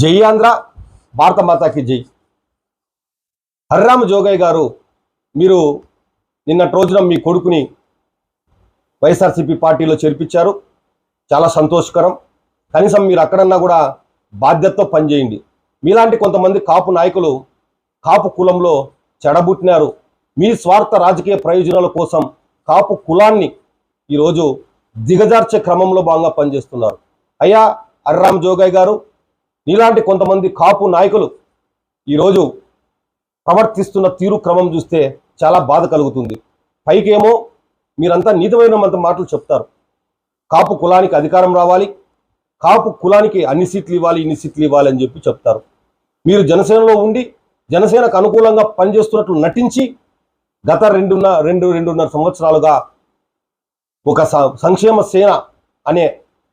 జై ఆంధ్ర భారత మాతాకి జై. హరిరామ జోగయ్య గారు మీరు నిన్నటి రోజున మీ కొడుకుని వైఎస్ఆర్సీపీ పార్టీలో చేర్పించారు. చాలా సంతోషకరం. కనీసం మీరు అక్కడన్నా కూడా బాధ్యతతో పనిచేయండి. మీలాంటి కొంతమంది కాపు నాయకులు కాపు కులంలో చెడబుట్టినారు. మీ స్వార్థ రాజకీయ ప్రయోజనాల కోసం కాపు కులాన్ని ఈరోజు దిగజార్చే క్రమంలో భాగంగా పనిచేస్తున్నారు. అయ్యా హరిరామ్ జోగయ్య గారు నీలాంటి కొంతమంది కాపు నాయకులు ఈరోజు ప్రవర్తిస్తున్న తీరు క్రమం చూస్తే చాలా బాధ కలుగుతుంది. పైకేమో మీరంతా నీతిమైన మంత మాటలు చెప్తారు. కాపు కులానికి అధికారం రావాలి. కాపు కులానికి అన్ని సీట్లు ఇవ్వాలి ఇన్ని సీట్లు ఇవ్వాలి అని చెప్పి చెప్తారు. మీరు జనసేనలో ఉండి జనసేనకు అనుకూలంగా పనిచేస్తున్నట్లు నటించి గత రెండున్న రెండు రెండున్నర సంవత్సరాలుగా ఒక సంక్షేమ సేన అనే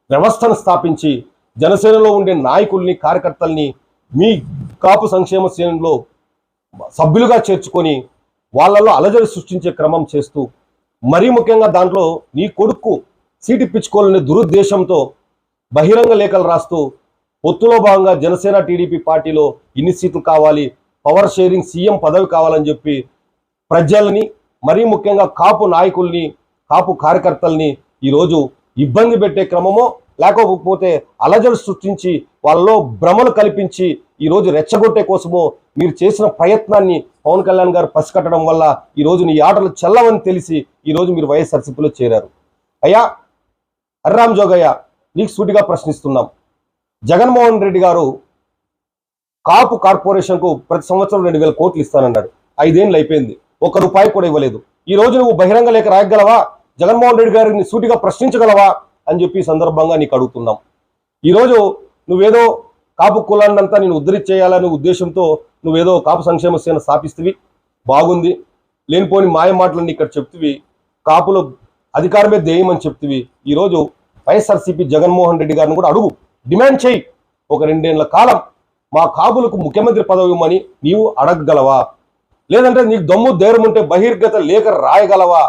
వ్యవస్థను స్థాపించి జనసేనలో ఉండే నాయకుల్ని కార్యకర్తల్ని మీ కాపు సంక్షేమ సేనలో సభ్యులుగా చేర్చుకొని వాళ్ళల్లో అలజడి సృష్టించే క్రమం చేస్తూ మరీ ముఖ్యంగా దాంట్లో నీ కొడుకు సీటు పిచ్చుకోవాలనే దురుద్దేశంతో బహిరంగ లేఖలు రాస్తూ పొత్తులో భాగంగా జనసేన టీడీపీ పార్టీలో ఇన్ని సీట్లు కావాలి పవర్ షేరింగ్ సీఎం పదవి కావాలని చెప్పి ప్రజల్ని మరీ ముఖ్యంగా కాపు నాయకుల్ని కాపు కార్యకర్తల్ని ఈరోజు ఇబ్బంది పెట్టే క్రమమో లేకపోతే అలజలు సృష్టించి వాళ్ళలో భ్రమలు కల్పించి ఈరోజు రెచ్చగొట్టే కోసమో మీరు చేసిన ప్రయత్నాన్ని పవన్ కళ్యాణ్ గారు పసికట్టడం వల్ల ఈరోజు నీ ఆటలు చెల్లవని తెలిసి ఈరోజు మీరు వైఎస్ఆర్సీపీలో చేరారు. అయ్యా హర్రామ్ జోగయ్య నీకు సూటిగా ప్రశ్నిస్తున్నాం. జగన్మోహన్ రెడ్డి గారు కాపు కార్పొరేషన్కు ప్రతి సంవత్సరం రెండు వేల కోట్లు ఇస్తానన్నాడు. ఐదేళ్ళు అయిపోయింది. ఒక్క రూపాయి కూడా ఇవ్వలేదు. ఈ రోజు నువ్వు బహిరంగ లేఖ రాయగలవా? జగన్మోహన్ రెడ్డి గారిని సూటిగా ప్రశ్నించగలవా? అని చెప్పి సందర్భంగా నీకు అడుగుతున్నాం. ఈరోజు నువ్వేదో కాపు కులాన్నంతా నేను ఉద్ధరించేయాలనే ఉద్దేశంతో నువ్వేదో కాపు సంక్షేమ సేన స్థాపిస్తువి బాగుంది లేనిపోని మాయ మాటలన్నీ ఇక్కడ చెప్తివి కాపులు అధికారమే ధ్యేయం అని చెప్తివి. ఈరోజు వైఎస్ఆర్సీపీ జగన్మోహన్ రెడ్డి గారిని కూడా అడుగు డిమాండ్ చేయి. ఒక రెండేళ్ళ కాలం మా కాపులకు ముఖ్యమంత్రి పదవి ఇవ్వమని నీవు అడగగలవా? లేదంటే నీకు దమ్ము ధైర్యం ఉంటే బహిర్గత లేఖ రాయగలవా?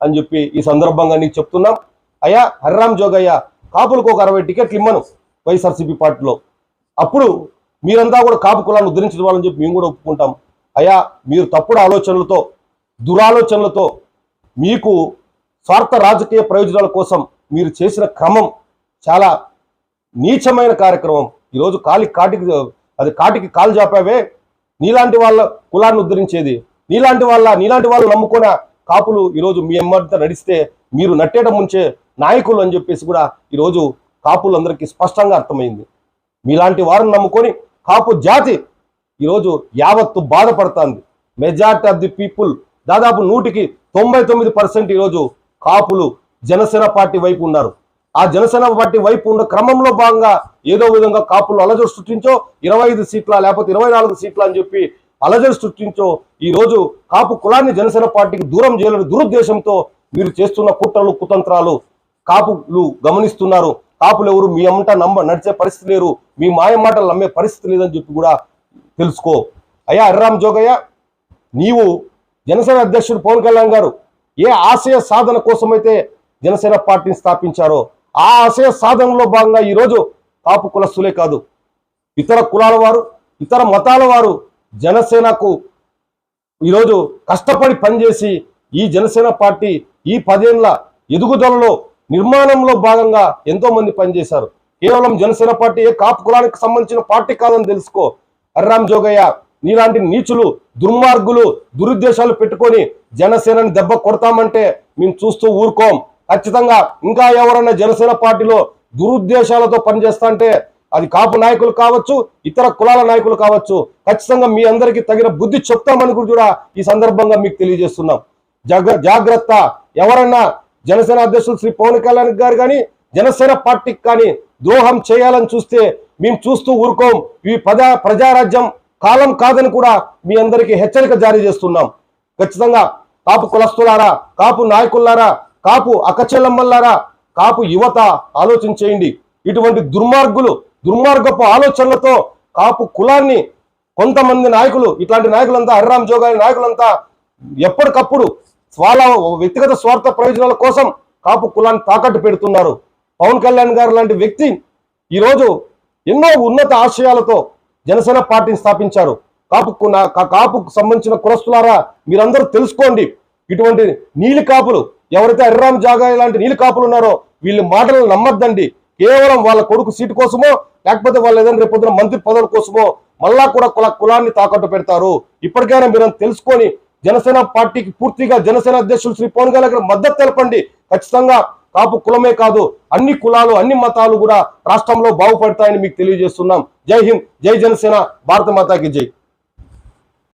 అని చెప్పి ఈ సందర్భంగా నీకు చెప్తున్నాం. అయ్యా హరిరామ్ జోగయ్య కాపులకు ఒక అరవై టికెట్లు ఇమ్మను వైఎస్ఆర్సీపీ పార్టీలో. అప్పుడు మీరంతా కూడా కాపు కులాన్ని ఉద్ధరించవాలని చెప్పి మేము కూడా ఒప్పుకుంటాం. అయ్యా మీరు తప్పుడు ఆలోచనలతో దురాలోచనలతో మీకు స్వార్థ రాజకీయ ప్రయోజనాల కోసం మీరు చేసిన క్రమం చాలా నీచమైన కార్యక్రమం. ఈరోజు కాలి కాటికి అది కాటికి కాలు చాపావే నీలాంటి వాళ్ళ కులాన్ని ఉద్ధరించేది. నీలాంటి వాళ్ళ నీలాంటి వాళ్ళు నమ్ముకున్న కాపులు ఈరోజు మీ అమ్మంతా నడిస్తే మీరు నట్టేట ముంచే నాయకులు అని చెప్పేసి కూడా ఈరోజు కాపులందరికీ స్పష్టంగా అర్థమైంది. మీలాంటి వారిని నమ్ముకొని కాపు జాతి ఈరోజు యావత్తు బాధపడుతుంది. మెజార్టీ ఆఫ్ ది పీపుల్ దాదాపు నూటికి తొంభై తొమ్మిది పర్సెంట్ ఈరోజు కాపులు జనసేన పార్టీ వైపు ఉన్నారు. ఆ జనసేన పార్టీ వైపు ఉన్న క్రమంలో భాగంగా ఏదో విధంగా కాపులు అలజడి సృష్టించో ఇరవై ఐదు సీట్ల లేకపోతే ఇరవై నాలుగు సీట్ల అని చెప్పి అలజడి సృష్టించో ఈ రోజు కాపు కులాన్ని జనసేన పార్టీకి దూరం చేయాలని దురుద్దేశంతో మీరు చేస్తున్న కుట్రలు కుతంత్రాలు కాపులు గమనిస్తున్నారు. కాపులు ఎవరు మీ అమ్మట నమ్మ నడిచే పరిస్థితి లేరు మీ మాయ మాటలు నమ్మే పరిస్థితి లేదని చెప్పి కూడా తెలుసుకో. అయ్యా హరిరామ్ జోగయ్య నీవు జనసేన అధ్యక్షుడు పవన్ కళ్యాణ్ గారు ఏ ఆశయ సాధన కోసమైతే జనసేన పార్టీని స్థాపించారో ఆ ఆశయ సాధనలో భాగంగా ఈరోజు కాపు కులస్తులే కాదు ఇతర కులాల వారు ఇతర మతాల వారు జనసేనకు ఈరోజు కష్టపడి పనిచేసి ఈ జనసేన పార్టీ ఈ పదేళ్ళ ఎదుగుదలలో నిర్మాణంలో భాగంగా ఎంతో మంది పనిచేశారు. కేవలం జనసేన పార్టీ ఏ కాపు కులానికి సంబంధించిన పార్టీ కాదని తెలుసుకో. అర్రాం జోగయ్య నీలాంటి నీచులు దుర్మార్గులు దురుద్దేశాలు పెట్టుకొని జనసేనని దెబ్బ కొడతామంటే మేము చూస్తూ ఊరుకోం. ఖచ్చితంగా ఇంకా ఎవరన్నా జనసేన పార్టీలో దురుద్దేశాలతో పనిచేస్తా అంటే అది కాపు నాయకులు కావచ్చు ఇతర కులాల నాయకులు కావచ్చు. ఖచ్చితంగా మీ అందరికీ తగిన బుద్ధి చెప్తామని కూడా ఈ సందర్భంగా మీకు తెలియజేస్తున్నాం. జాగ్ర జాగ్రత్త ఎవరన్నా జనసేన అధ్యక్షులు శ్రీ పవన్ కళ్యాణ్ గారు కానీ జనసేన పార్టీకి కానీ ద్రోహం చేయాలని చూస్తే మేము చూస్తూ ఊరుకోం. ఈ ప్రజా ప్రజారాజ్యం కాలం కాదని కూడా మీ అందరికీ హెచ్చరిక జారీ చేస్తున్నాం. ఖచ్చితంగా కాపు కులస్తులారా కాపు నాయకులారా కాపు అక్కచెల్లమ్మల్లారా కాపు యువత ఆలోచించేయండి. ఇటువంటి దుర్మార్గులు దుర్మార్గపు ఆలోచనలతో కాపు కులాన్ని కొంతమంది నాయకులు ఇట్లాంటి నాయకులంతా హరిరామ్ జోగారి నాయకులంతా ఎప్పటికప్పుడు వాళ్ళ వ్యక్తిగత స్వార్థ ప్రయోజనాల కోసం కాపు కులాన్ని తాకట్టు పెడుతున్నారు. పవన్ కళ్యాణ్ గారు లాంటి వ్యక్తి ఈరోజు ఎన్నో ఉన్నత ఆశయాలతో జనసేన పార్టీని స్థాపించారు. కాపు కా- కాపుకు సంబంధించిన కులస్తులారా మీరందరూ తెలుసుకోండి. ఇటువంటి నీలి కాపులు ఎవరైతే హరిరామ్ జాగా ఇలాంటి నీలి కాపులు ఉన్నారో వీళ్ళ మాటలు నమ్మద్దండి. కేవలం వాళ్ళ కొడుకు సీటు కోసమో లేకపోతే వాళ్ళు ఏదైనా రేపు పొద్దున మంత్రి పదవుల కోసమో మళ్ళా కూడా కుల కులాన్ని తాకట్టు పెడతారు. ఇప్పటికైనా మీరు తెలుసుకొని జనసేన పార్టీకి పూర్తిగా జనసేన అధ్యక్షులు శ్రీ పవన్ కళ్యాణ్ మద్దతు తెలపండి. ఖచ్చితంగా కాపు కులమే కాదు అన్ని కులాలు అన్ని మతాలు కూడా రాష్ట్రంలో బాగుపడతాయని మీకు తెలియజేస్తున్నాం. జై హింద్ జై జనసేన భారత మాతాకి జై.